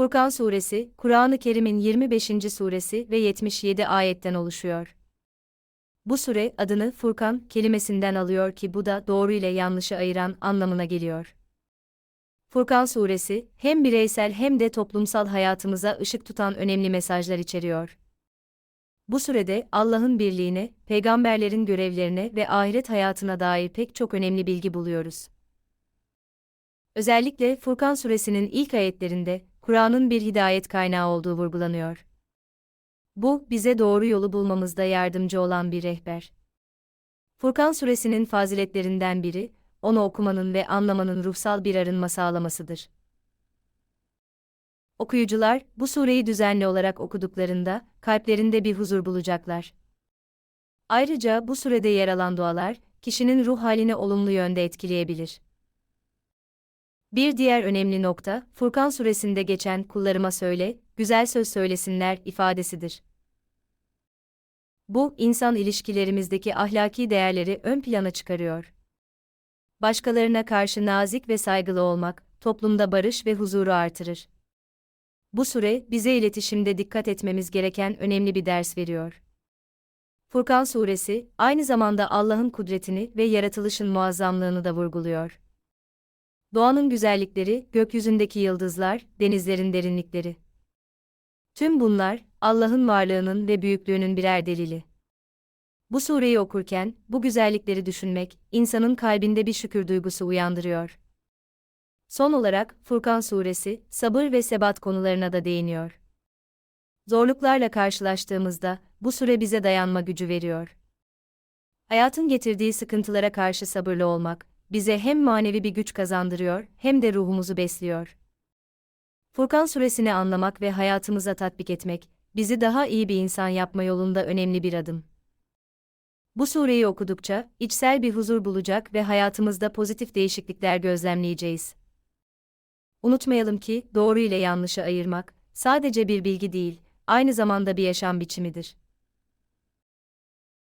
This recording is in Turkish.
Furkan suresi, Kur'an-ı Kerim'in 25. suresi ve 77 ayetten oluşuyor. Bu sure adını Furkan kelimesinden alıyor ki bu da doğru ile yanlışı ayıran anlamına geliyor. Furkan suresi hem bireysel hem de toplumsal hayatımıza ışık tutan önemli mesajlar içeriyor. Bu sürede Allah'ın birliğine, peygamberlerin görevlerine ve ahiret hayatına dair pek çok önemli bilgi buluyoruz. Özellikle Furkan suresinin ilk ayetlerinde Kur'an'ın bir hidayet kaynağı olduğu vurgulanıyor. Bu, bize doğru yolu bulmamızda yardımcı olan bir rehber. Furkan suresinin faziletlerinden biri, onu okumanın ve anlamanın ruhsal bir arınma sağlamasıdır. Okuyucular, bu sureyi düzenli olarak okuduklarında, kalplerinde bir huzur bulacaklar. Ayrıca bu surede yer alan dualar, kişinin ruh halini olumlu yönde etkileyebilir. Bir diğer önemli nokta, Furkan suresinde geçen kullarıma söyle, güzel söz söylesinler ifadesidir. Bu, insan ilişkilerimizdeki ahlaki değerleri ön plana çıkarıyor. Başkalarına karşı nazik ve saygılı olmak, toplumda barış ve huzuru artırır. Bu sure, bize iletişimde dikkat etmemiz gereken önemli bir ders veriyor. Furkan suresi, aynı zamanda Allah'ın kudretini ve yaratılışın muazzamlığını da vurguluyor. Doğanın güzellikleri, gökyüzündeki yıldızlar, denizlerin derinlikleri. Tüm bunlar, Allah'ın varlığının ve büyüklüğünün birer delili. Bu sureyi okurken, bu güzellikleri düşünmek, insanın kalbinde bir şükür duygusu uyandırıyor. Son olarak, Furkan suresi, sabır ve sebat konularına da değiniyor. Zorluklarla karşılaştığımızda, bu sure bize dayanma gücü veriyor. Hayatın getirdiği sıkıntılara karşı sabırlı olmak, bize hem manevi bir güç kazandırıyor, hem de ruhumuzu besliyor. Furkan suresini anlamak ve hayatımıza tatbik etmek, bizi daha iyi bir insan yapma yolunda önemli bir adım. Bu sureyi okudukça, içsel bir huzur bulacak ve hayatımızda pozitif değişiklikler gözlemleyeceğiz. Unutmayalım ki, doğru ile yanlışı ayırmak, sadece bir bilgi değil, aynı zamanda bir yaşam biçimidir.